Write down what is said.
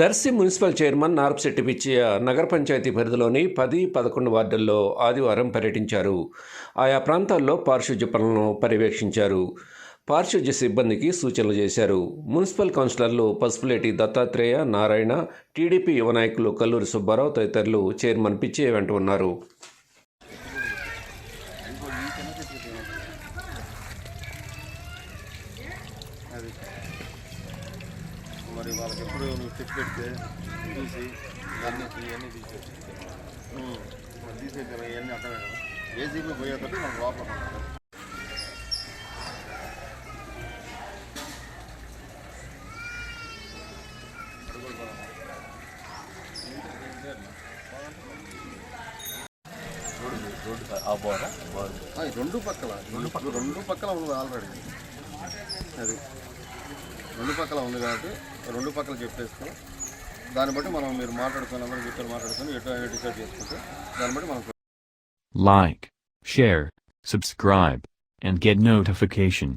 Darsi municipal chairman Narpusetti Pichaiah నగర పంచాయతీ పరిధిలోని పది పదకొండు వార్డుల్లో ఆదివారం పర్యటించారు ఆయా ప్రాంతాల్లో పారిశుధ్య పనులను పర్యవేక్షించారు పారిశుధ్య సిబ్బందికి సూచనలు చేశారు మున్సిపల్ కౌన్సిలర్లు పసుపులేటి దత్తాత్రేయ నారాయణ టీడీపీ యువ నాయకులు కల్లూరి సుబ్బారావు తదితరులు చైర్మన్ పిచ్చే వెంట ఉన్నారు మరి వాళ్ళకి ఎప్పుడు నువ్వు చెక్ పెడితే చూసి ఇవన్నీ ఇవన్నీ తీసేసి మరి ఇవన్నీ అర్థమే కదా ఏసీపీ పోయేటట్టు మనం లోపల రెండు పక్కల రెండు పక్కల రెండు పక్కల ఉన్నది ఆల్రెడీ అది രണ്ട് വക്കല ഉണ്ട് معناتേ രണ്ട് വക്കല చెప్ చేస్తాను దాని బట్టి మనం మీరు మాట్లాడుతున్న నంబర్ వితరు మాట్లాడుతున్న ఎటో ఎడిట్ చేసుకోట దాని బట్టి మనం like share Subscribe and get notification